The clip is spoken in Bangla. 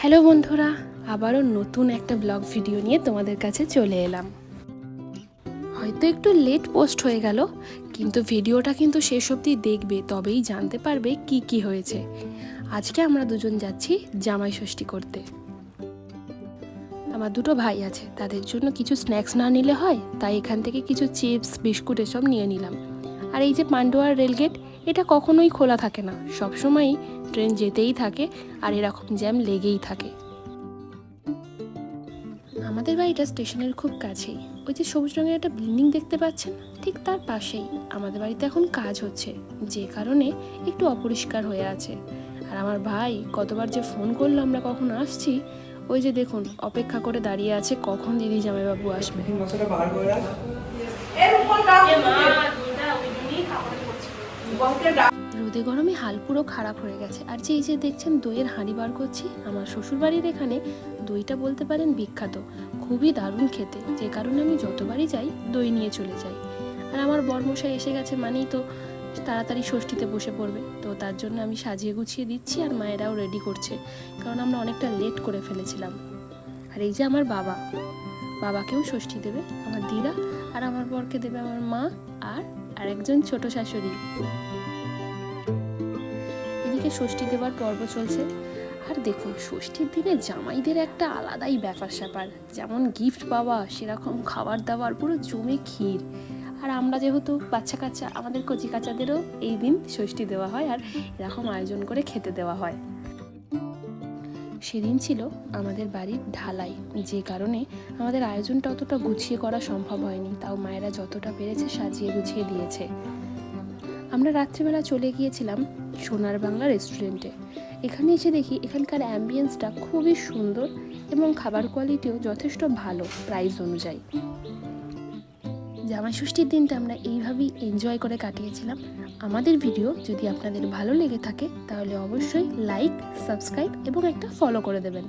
হ্যালো বন্ধুরা, আবারও নতুন একটা ব্লগ ভিডিও নিয়ে তোমাদের কাছে চলে এলাম। হয়তো একটু লেট পোস্ট হয়ে গেল, কিন্তু ভিডিওটা কিন্তু শেষ অবধি দেখবে, তবেই জানতে পারবে কি কি হয়েছে। আজকে আমরা দুজন যাচ্ছি জামাই ষষ্ঠী করতে। আমার দুটো ভাই আছে, তাদের জন্য কিছু স্ন্যাক্স না নিলে হয়, তাই এখান থেকে কিছু চিপস বিস্কুট এসব নিয়ে নিলাম। আর এই যে পান্ডুয়ার রেলগেট এটা কখনোই খোলা থাকে না। সবসময়ই ট্রেন যেতেই থাকে আর এরকম জ্যাম লেগেই থাকে। আমাদের বাড়িটা স্টেশনের খুব কাছেই। ওই যে সবুজ রঙের একটা বিল্ডিং দেখতে পাচ্ছেন? ঠিক তার পাশেই। আমাদের বাড়িতে এখন কাজ হচ্ছে। যে কারণে একটু অপরিষ্কার হয়ে আছে। আর আমার ভাই কতবার যে ফোন করল আমরা কখন আসছি ওই যে দেখুন অপেক্ষা করে দাঁড়িয়ে আছে কখন দিদি জামাইবাবু আসবে। বার করে রোদে গরমে হাল পুরো খারাপ হয়ে গেছে। আর যে এই যে দেখছেন দইয়ের হাঁড়ি বার করছি, আমার শ্বশুরবাড়ির এখানে দইটা বলতে পারেন বিখ্যাত। খুবই দারুণ খেতে। যে কারণে আমি যতবারই যাই, দই নিয়ে চলে যাই। আর আমার বরমশাই এসে গেছে মানেই তো তাড়াতাড়ি ষষ্ঠীতে বসে পড়বে। তো তার জন্য আমি সাজিয়ে গুছিয়ে দিচ্ছি আর মায়েরাও রেডি করছে। কারণ আমরা অনেকটা লেট করে ফেলেছিলাম। আর এই যে আমার বাবা। বাবাকেও ষষ্ঠী দেবে, আমার দিদা, আর আমার বরকে দেবে আমার মা আর আরেকজন ছোট শাশুড়ি। এদিকে ষষ্ঠী দেওয়ার পর্ব চলছে। আর দেখুন, ষষ্ঠীর দিনে জামাইদের একটা আলাদাই ব্যাপার স্যাপার। যেমন গিফট পাওয়া, সেরকম খাবার দাবার, পুরো জমে ক্ষীর। আর আমরা যেহেতু বাচ্চা কাচ্চা, আমাদের কচি কাচাদেরও এই দিন ষষ্ঠী দেওয়া হয় আর এরকম আয়োজন করে খেতে দেওয়া হয়। সেদিন ছিল আমাদের বাড়ির ঢালাই, যে কারণে আমাদের আয়োজনটা অতটা গুছিয়ে করা সম্ভব হয়নি, তাও মায়েরা যতটা পেরেছে সাজিয়ে গুছিয়ে দিয়েছে। আমরা রাত্রিবেলা চলে গিয়েছিলাম সোনার বাংলা রেস্টুরেন্টে। এখানে এসে দেখি এখানকার অ্যাম্বিয়েন্সটা খুবই সুন্দর এবং খাবার কোয়ালিটিও যথেষ্ট ভালো প্রাইস অনুযায়ী। জামাই ষষ্ঠীর দিনটা আমরা এইভাবেই এনজয় করে কাটিয়েছিলাম। আমাদের ভিডিও যদি আপনাদের ভালো লেগে থাকে, তাহলে অবশ্যই লাইক সাবস্ক্রাইব এবং একটা ফলো করে দেবেন।